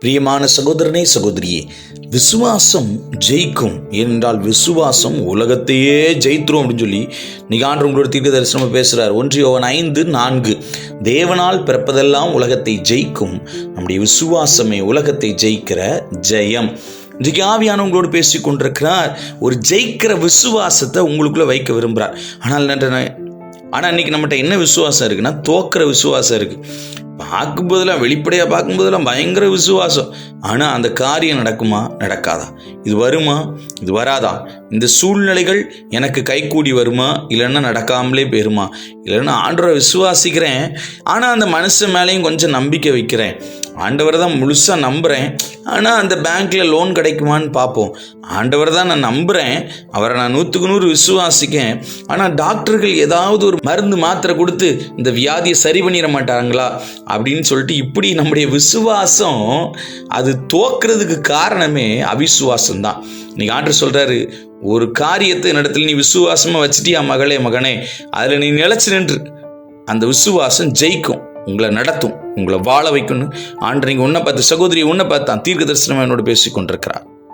பிரியமான சகோதரனே சகோதரியே விசுவாசம் ஜெயிக்கும். ஏனென்றால் விசுவாசம் உலகத்தையே ஜெயித்துரும் அப்படின்னு சொல்லி நிகாண்டு உங்களோட தீர்க்க தரிசனமாக பேசுகிறார் ஒன்றியவன் ஐந்து நான்கு. தேவனால் பிறப்பதெல்லாம் உலகத்தை ஜெயிக்கும். நம்முடைய விசுவாசமே உலகத்தை ஜெயிக்கிற ஜெயம். இன்றைக்கு ஆவியானவங்களோடு பேசி கொண்டிருக்கிறார். ஒரு ஜெயிக்கிற விசுவாசத்தை உங்களுக்குள்ளே வைக்க விரும்புகிறார். ஆனால் நன்றி ஆனால் இன்றைக்கி நம்மகிட்ட என்ன விசுவாசம் இருக்குன்னா தோக்கிற விசுவாசம் இருக்குது பார்க்கும்போதெல்லாம் வெளிப்படையாக பார்க்கும்போதெல்லாம் பயங்கர விசுவாசம். ஆனால் அந்த காரியம் நடக்குமா? நடக்காதா. இது வருமா? இது வராதா? இந்த சூழ்நிலைகள் எனக்கு கைகூடி வருமா? இல்லைன்னா நடக்காமலே போயிருமா? இல்லைன்னா ஆண்டவரை விசுவாசிக்கிறேன். ஆனால் அந்த மனுஷன் மேலேயும் கொஞ்சம் நம்பிக்கை வைக்கிறேன். ஆண்டவரை தான் முழுசாக நம்புகிறேன் ஆனால் அந்த பேங்க்கில் லோன் கிடைக்குமான்னு பார்ப்போம். ஆண்டவரை தான் நான் நம்புகிறேன் அவரை நான் நூற்றுக்கு நூறு விசுவாசிக்கேன் ஆனால் டாக்டர்கள் ஏதாவது ஒரு மருந்து மாத்திரை கொடுத்து இந்த வியாதியை சரி பண்ணிட மாட்டாங்களா? அப்படின்னு சொல்லிட்டு இப்படி நம்முடைய விசுவாசம் அது தோக்கிறதுக்கு காரணமே அவிசுவாசம் தான் இன்னைக்கு ஆண்டர் சொல்கிறாரு ஒரு காரியத்தை இடத்துல நீ விசுவாசமாக வச்சுட்டியா மகளே மகனே? அதில் நீ நிலச்சி நின்று. அந்த விசுவாசம் ஜெயிக்கும். உங்களை நடத்தும் உங்களை வாழ வைக்கணும் ஆண்டு நீங்கள் உன்னை பார்த்து சகோதரி உன்னை பார்த்தான் தீர்க்க தரிசனம் என்னோடு பேசி கொண்டிருக்கிறார்